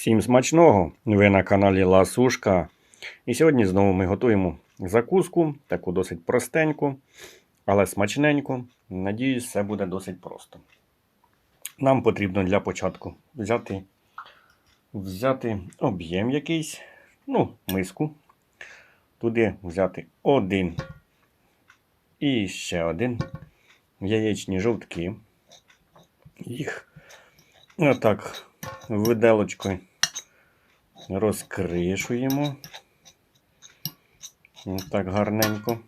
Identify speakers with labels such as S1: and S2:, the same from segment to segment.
S1: Всім смачного! Ви на каналі Ласушка. І сьогодні знову ми готуємо закуску, таку досить простеньку, але смачненьку. Надіюсь, все буде досить просто. Нам потрібно для початку взяти, взяти об'єм якийсь, ну, миску. Туди взяти один і ще один яєчні жовтки. Їх отак виделочкою розкришуємо. Так гарненько.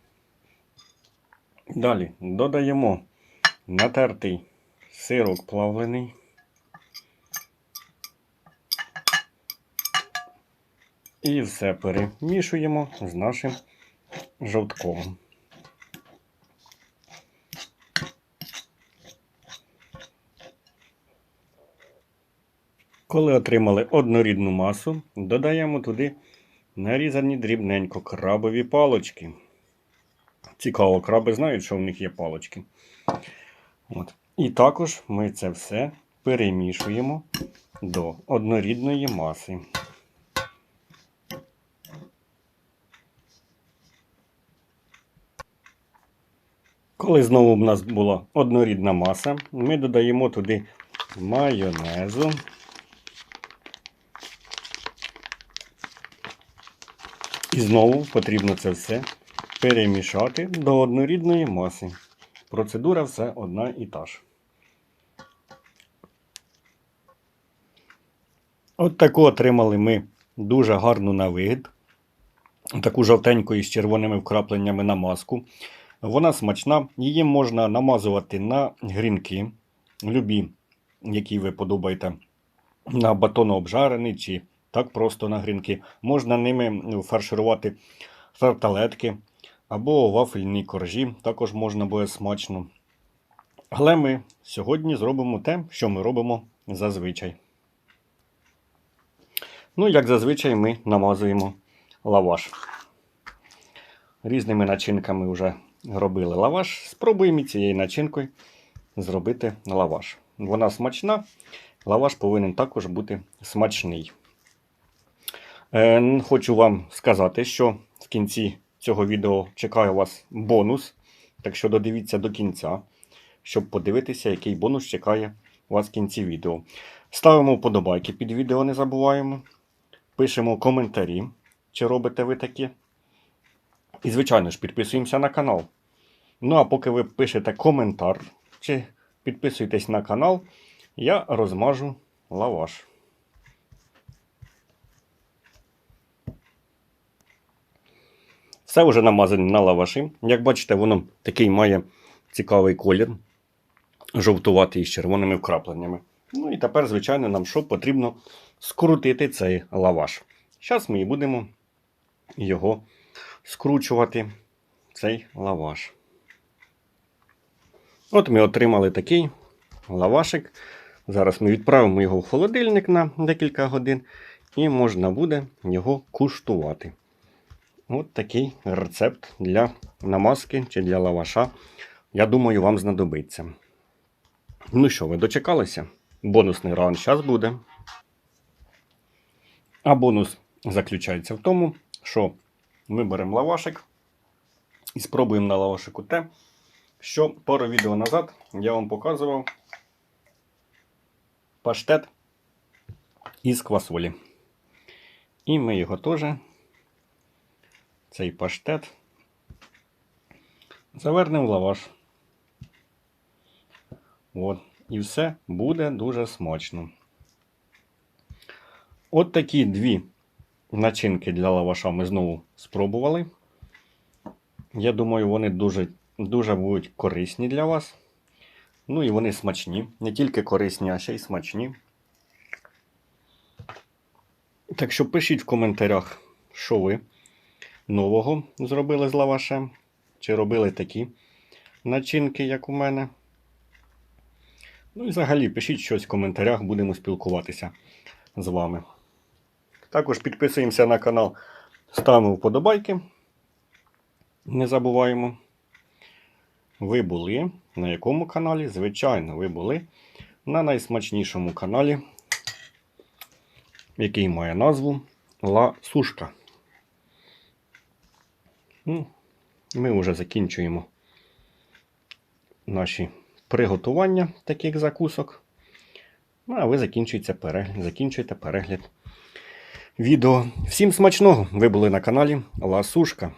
S1: Далі додаємо натертий сирок плавлений. І все перемішуємо з нашим жовтком. Коли отримали однорідну масу, додаємо туди нарізані дрібненько крабові палочки. Цікаво, краби знають, що в них є палочки. От. І також ми це все перемішуємо до однорідної маси. Коли знову в нас була однорідна маса, ми додаємо туди майонезу. І знову потрібно це все перемішати до однорідної маси. Процедура все одна і та ж. От таку отримали ми дуже гарну на вигляд. Таку жовтеньку із червоними вкрапленнями на маску. Вона смачна, її можна намазувати на грінки, любі, які ви подобаєте, на батон обжарений чи так просто на грінки. Можна ними фарширувати тарталетки або вафельні коржі, також можна буде смачно. Але ми сьогодні зробимо те, що ми робимо зазвичай. Ну, як зазвичай, ми намазуємо лаваш. Різними начинками вже робили лаваш. Спробуємо цією начинкою зробити лаваш. Вона смачна, лаваш повинен також бути смачний. Е, Хочу вам сказати, що в кінці цього відео чекає вас бонус. Так що додивіться до кінця, щоб подивитися, який бонус чекає вас в кінці відео. Ставимо вподобайки під відео, не забуваємо. Пишемо коментарі, чи робите ви такі. І, звичайно ж, підписуємося на канал. Ну, а поки ви пишете коментар чи підписуєтесь на канал, я розмажу лаваш. Все вже намазане на лаваші. Як бачите, воно такий має цікавий колір, жовтуватий з червоними вкрапленнями. Ну і тепер, звичайно, нам що потрібно скрутити цей лаваш. Зараз ми і будемо його скручувати, цей лаваш. От ми отримали такий лавашик. Зараз ми відправимо його в холодильник на декілька годин, і можна буде його куштувати. От такий рецепт для намазки чи для лаваша. Я думаю, вам знадобиться. Ну що, ви дочекалися? Бонусний раунд зараз буде. А бонус заключається в тому, що ми беремо лавашик і спробуємо на лавашику те, що пару відео назад я вам показував паштет із квасолі. І ми його теж цей паштет. Завернемо в лаваш. От. І все буде дуже смачно. От такі дві начинки для лаваша ми знову спробували. Я думаю, вони дуже, дуже будуть корисні для вас. Ну і вони смачні. Не тільки корисні, а ще й смачні. Так що пишіть в коментарях, що ви нового зробили з лавашем. Чи робили такі начинки, як у мене. Ну і взагалі пишіть щось в коментарях, будемо спілкуватися з вами. Також підписуємося на канал, ставимо вподобайки. Не забуваємо. Ви були на якому каналі? Звичайно, ви були на найсмачнішому каналі який має назву Ла Сушка. Ну, ми вже закінчуємо наші приготування таких закусок. Ну, а ви закінчуєте перегляд, закінчуєте перегляд відео. Всім смачного! Ви були на каналі Ла Сушка.